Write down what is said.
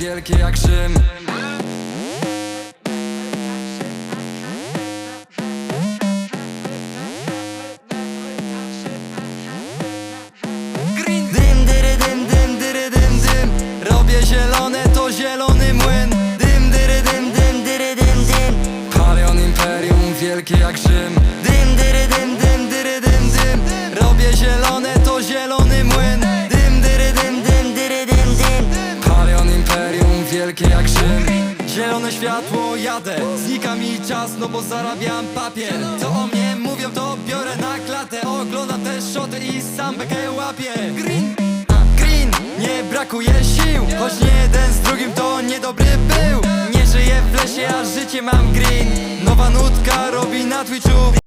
wielkie jak Rzym Dym, dym, dym, dym, dym. Robię zielone, to zielony młyn. Dym, dyry, dym, dym, dyry, dym, dym. Palion imperium, wielkie jak Rzym Dym, dyry, dym, wielkie jak Zielone światło, jadę Znika mi czas, no bo zarabiam papier. Co o mnie mówią, to biorę na klatę. Oglądam te szoty i sam bekę łapię. Green, green, nie brakuje sił. Choć nie jeden z drugim to niedobry był. Nie żyję w lesie, a życie mam green. Nowa nutka robi na Twitchu